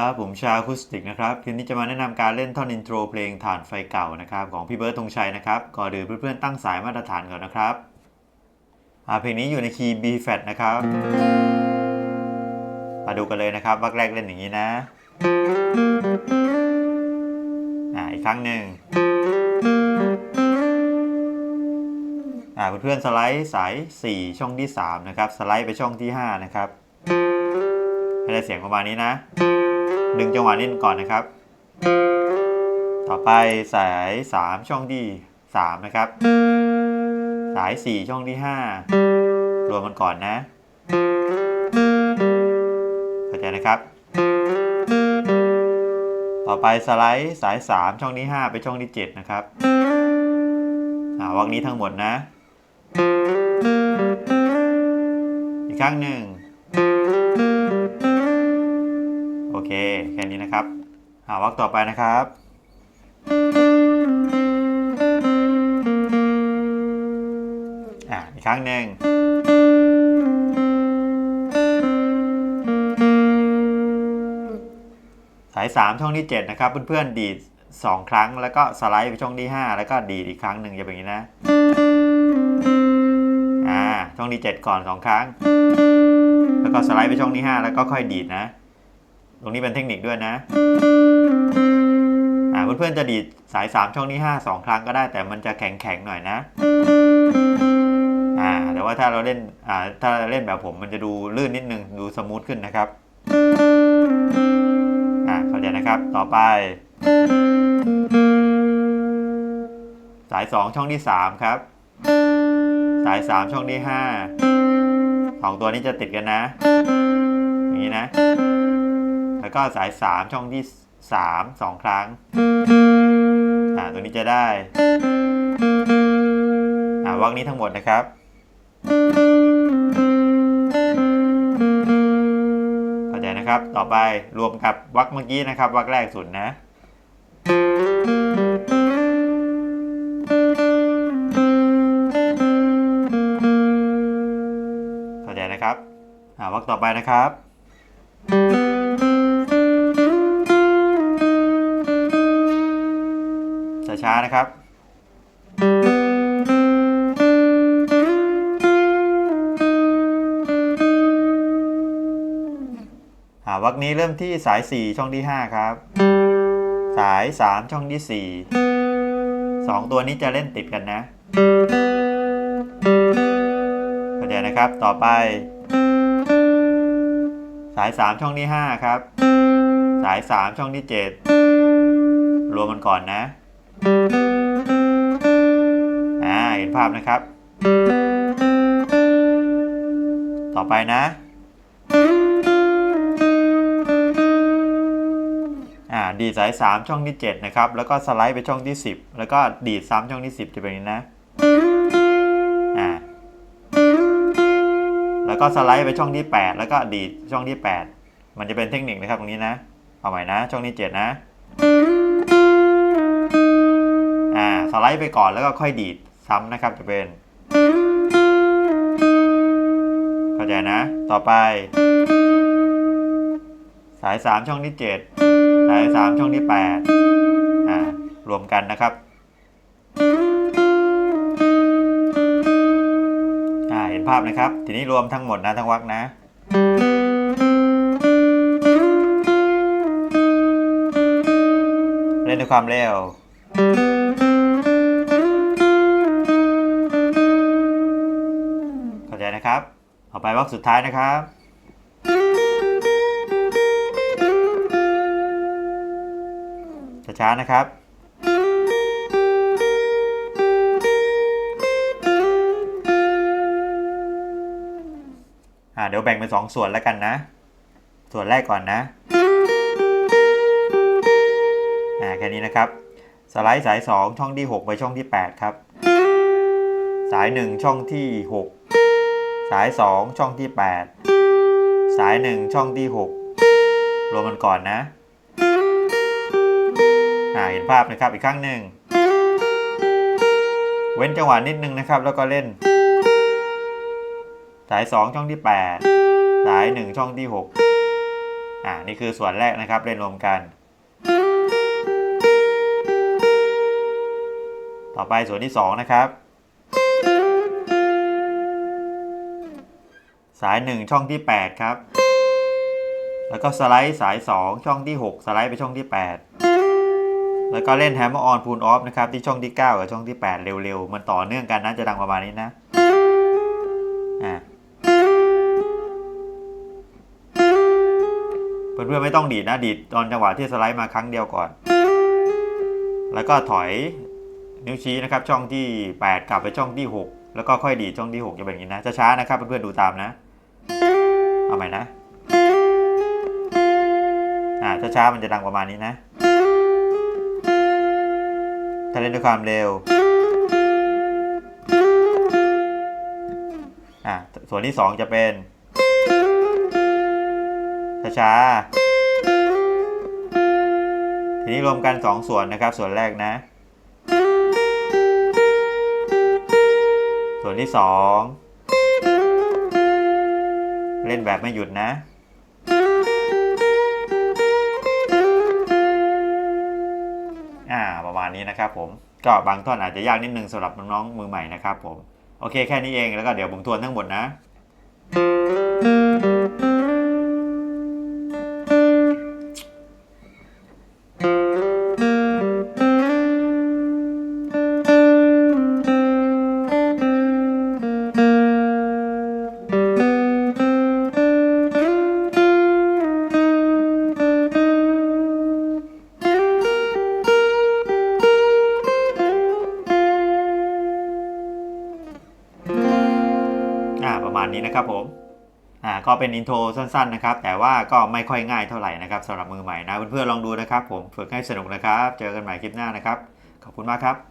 ครับ ผมชาคุสติกนะครับ คืนนี้จะมาแนะนำการเล่นท่อนอินโทรเพลงฐานไฟเก่านะครับ ของพี่เบิร์ดธงชัยนะครับก่อนอื่นเพื่อนๆตั้งสายมาตรฐานก่อนนะครับเพลงนี้อยู่ในคีย์ B flat นะครับ มาดูกันเลยนะครับวักแรกเล่นอย่างนี้นะอีกครั้งหนึ่งอ่าเพื่อนๆสไลด์สาย 4 ช่องที่ 3 นะครับ สไลด์ไปช่องที่ 5 นะครับให้ได้เสียงประมาณนี้นะ ดึงจังหวะนี้ก่อนนะครับ ต่อไปสาย 3 ช่องที่ 3 นะครับ สาย 4 ช่องที่ 5 รวมมันก่อนนะ เข้าใจนะครับ ต่อไปสไลด์สาย 3 ช่องที่ 5 ไปช่องที่ 7 นะครับอ่าวักนี้ทั้งหมดนะ อีกครั้งหนึ่ง เคแค่นี้นะครับหาวักต่อไปนะครับอ่าอีกครั้งหนึ่งสาย 3 ช่องที่ 7 นะครับ เพื่อนๆดีด 2 ครั้งแล้วก็สไลด์ไปช่องที่ 5 แล้วก็ดีดอีกครั้งหนึ่งจะเป็นอย่างนี้นะอ่าช่องที่ 7 ก่อน 2 ครั้ง แล้วก็สไลด์ไปช่องที่ 5 แล้วก็ค่อยดีดนะ ตรงนี้เป็นเทคนิคด้วยนะอ่าเพื่อนๆจะดีดสาย 3 ช่องที่5 2 ครั้งก็ได้ แต่มันจะแข็งๆหน่อยนะอ่าแต่ว่าถ้าเราเล่นอ่าถ้าเล่นแบบผมมันจะดูลื่นนิดนึงดูสมูทขึ้นนะครับอ่าเข้าใจนะครับต่อไป สาย 2 ช่องที่ 3 ครับ สาย 3 ช่องที่5สองตัวนี้จะติดกันนะ อย่างนี้นะ แล้วก็สาย 3 ช่องที่ 3 2 ครั้ง อ่า ตัวนี้จะได้ อ่าวักนี้ทั้งหมดนะครับ เข้าใจนะครับ ต่อไปรวมกับวักเมื่อกี้นะครับ วักแรกสุดนะเข้าใจนะครับอ่าวักต่อไปนะครับ ช้าๆนะครับอ่าวักนี้เริ่มที่สาย 4 ช่องที่ 5 ครับ สาย 3 ช่องที่ 4 2 ตัวนี้จะเล่นติดกันนะเข้าใจนะครับต่อไป สาย 3 ช่องที่ 5 ครับ สาย 3 ช่องที่ 7 รวมมันก่อนนะ อ่าเห็นภาพนะครับ ต่อไปนะ อ่า ดีดสาย 3 ช่องที่ 7 นะครับ แล้วก็สไลด์ไปช่องที่ 10 แล้วก็ดีดซ้ำช่องที่ 10 จะเป็นอย่างนี้นะ อ่า แล้วก็สไลด์ไปช่องที่ 8 แล้วก็ดีดช่องที่ 8 มันจะเป็นเทคนิคนะครับตรงนี้นะ เอาใหม่นะ ช่องที่ 7 นะ สไลด์ไปก่อนแล้วก็ค่อยดีดซ้ำนะครับจะเป็นเข้าใจนะ ต่อไป สาย 3 ช่องที่ 7 สาย 3 ช่องที่8อ่ารวมกันนะครับอ่าเห็นภาพนะครับ ทีนี้รวมทั้งหมดนะทั้งวักนะเล่นด้วยความเร็ว นะครับ ต่อไปวักสุดท้ายนะครับ ช้าๆนะครับ อ่าเดี๋ยวแบ่งเป็นสองส่วนแล้วกันนะ ส่วนแรกก่อนนะ อ่าแค่นี้นะครับ สไลด์สาย 2 ช่องที่ 6 ไปช่องที่ 8 ครับ สาย 1 ช่องที่ 6 สาย 2 ช่องที่ 8 สาย 1 ช่องที่ 6 รวมมันก่อนนะอ่าเห็นภาพนะครับอีกครั้งหนึ่ง เว้นจังหวะนิดนึงนะครับ แล้วก็เล่น สาย 2 ช่องที่ 8 สาย 1 ช่องที่ 6 อ่านี่คือส่วนแรกนะครับ เล่นรวมกัน ต่อไปส่วนที่สองนะครับ สาย 1 ช่องที่ 8 ครับ แล้วก็สไลด์สาย 2 ช่องที่ 6 สไลด์ไปช่องที่ 8 แล้วก็เล่นแฮมเมอร์ออนพูลออฟนะครับ ที่ช่องที่ 9 กับช่องที่ 8 เร็วๆ มันต่อเนื่องกันนะจะดังประมาณนี้นะอ่าเพื่อนๆไม่ต้องดีดนะดีดตอนจังหวะที่สไลด์มาครั้งเดียวก่อน แล้วก็ถอยนิ้วชี้นะครับช่องที่ 8 กลับไปช่องที่ 6 แล้วก็ค่อยดีดช่องที่ 6 จะเป็นอย่างนี้นะช้าๆนะครับเพื่อนๆดูตามนะ ใหม่นะ อ่าช้าๆมันจะดังประมาณนี้นะ ถ้าเล่นด้วยความเร็ว อ่าส่วนที่2จะเป็น ช้าๆ ทีนี้รวมกัน2ส่วนนะครับ ส่วนแรกนะ ส่วนที่2 เล่นแบบไม่หยุดนะ อ่า ประมาณนี้นะครับผม ก็บางท่อนอาจจะยากนิดนึงสำหรับน้องๆมือใหม่นะครับผม โอเคแค่นี้เองแล้วก็เดี๋ยวผมทวนทั้งหมดนะ อ่าประมาณนี้นะครับผมอ่าก็เป็นอินโทรสั้นๆนะครับ แต่ว่าก็ไม่ค่อยง่ายเท่าไหร่นะครับสำหรับมือใหม่นะเพื่อนๆลองดูนะครับ ผมฝึกให้สนุกนะครับ เจอกันใหม่คลิปหน้านะครับ ขอบคุณมากครับ